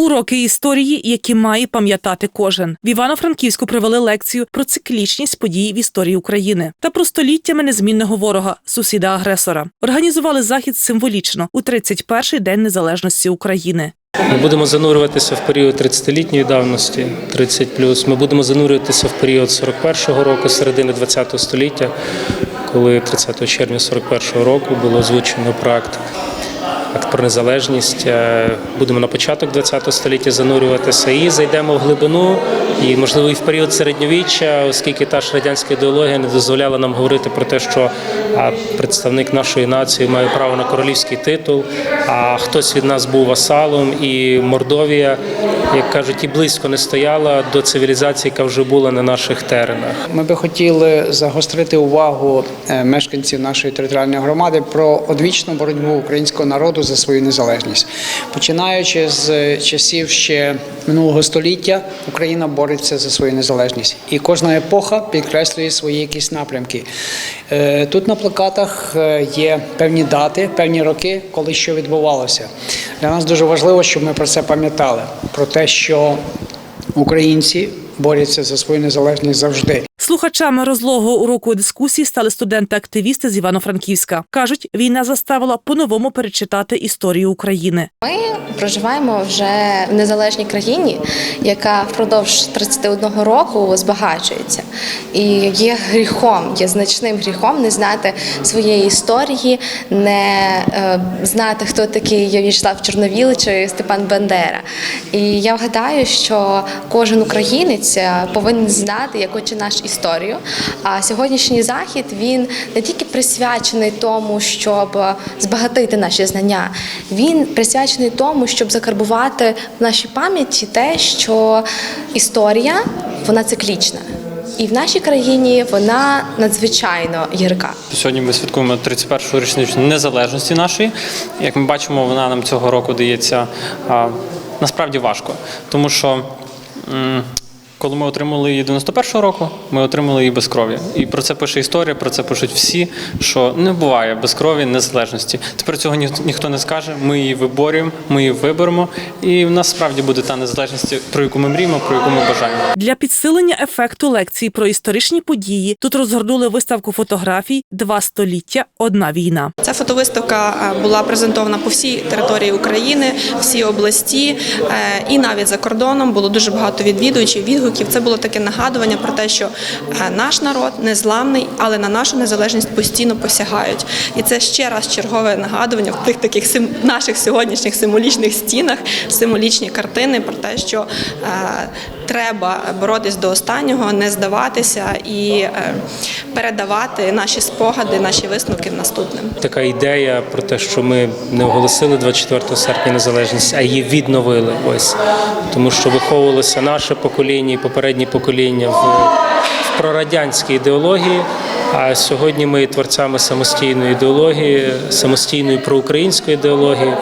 Уроки історії, які має пам'ятати кожен. В Івано-Франківську провели лекцію про циклічність подій в історії України та про століттями незмінного ворога, сусіда-агресора. Організували захід символічно у 31-й день незалежності України. Ми будемо занурюватися в період 30-літньої давності, 30 Ми будемо занурюватися в період 41-го року, середини 20-го століття, коли 30 червня 41-го року було озвучено проект Акт про незалежність. Е, Будемо на початок 20 століття занурюватися і зайдемо в глибину, і можливо і в період середньовіччя, оскільки та ж радянська ідеологія не дозволяла нам говорити про те, що представник нашої нації має право на королівський титул, а хтось від нас був васалом, і Мордовія, як кажуть, і близько не стояла до цивілізації, яка вже була на наших теренах. Ми би хотіли загострити увагу е, мешканців нашої територіальної громади про одвічну боротьбу українського народу за свою незалежність. Починаючи з часів ще минулого століття, Україна бореться за свою незалежність, і кожна епоха підкреслює свої якісь напрямки. Е, Тут на плакатах е, є певні дати, певні роки, коли що відбувалося. Для нас дуже важливо, щоб ми про це пам'ятали, про те, що українці борються за свою незалежність завжди. Слухачами розлогого уроку дискусії стали студенти-активісти з Івано-Франківська. кажуть, війна заставила по-новому перечитати історію України. Ми проживаємо вже в незалежній країні, яка впродовж 31 року збагачується. І є гріхом, є значним гріхом не знати своєї історії, не е, знати, хто такий В'ячеслав Чорновіл чи Степан Бандера. І я вгадаю, що кожен українець е, повинен знати, яку чи нашу історію. А сьогоднішній захід він не тільки присвячений тому, щоб збагатити наші знання, він присвячений тому, щоб закарбувати в нашій пам'яті те, що історія вона циклічна. І в нашій країні вона надзвичайно гірка. Сьогодні ми святкуємо 31-шу річницю незалежності нашої. Як ми бачимо, вона нам цього року дається а, насправді важко, тому що. м, Коли ми отримали її 91-го року, ми отримали її без крові. І про це пише історія, про це пишуть всі, що не буває без крові незалежності. Тепер цього ні- ніхто не скаже. Ми її виборюємо, ми її виберемо, і в нас справді буде та незалежність, про яку ми мріємо, про яку ми бажаємо. Для підсилення ефекту лекції про історичні події тут розгорнули виставку фотографій Два століття, одна війна. Ця фотовиставка е, була презентована по всій території України, всі області е, і навіть за кордоном було дуже багато відвідувачів, відгуків. Це було таке нагадування про те, що е, наш народ незламний, але на нашу незалежність постійно посягають. І це ще раз чергове нагадування в тих таких наших сьогоднішніх символічних стінах, символічні картини про те, що е, треба боротись до останнього, не здаватися і е, передавати наші спогади, наші висновки наступним. Така ідея про те, що ми не оголосили 24 серпня незалежність, а її відновили. Ось тому, що виховувалося наше покоління і попередні покоління в, в прорадянській ідеології. А сьогодні ми творцями самостійної ідеології, самостійної проукраїнської ідеології,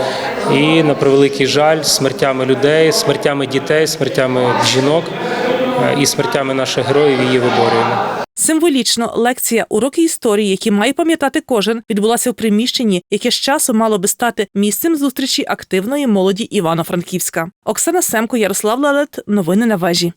і на превеликий жаль, смертями людей, смертями дітей, смертями жінок е, і смертями наших героїв її виборюємо. Символічно лекція Уроки історії, які має пам'ятати кожен, відбулася в приміщенні, яке з часу мало би стати місцем зустрічі активної молоді Івано-Франківська. Оксана Семко, Ярослав Лалет. Новини на вежі.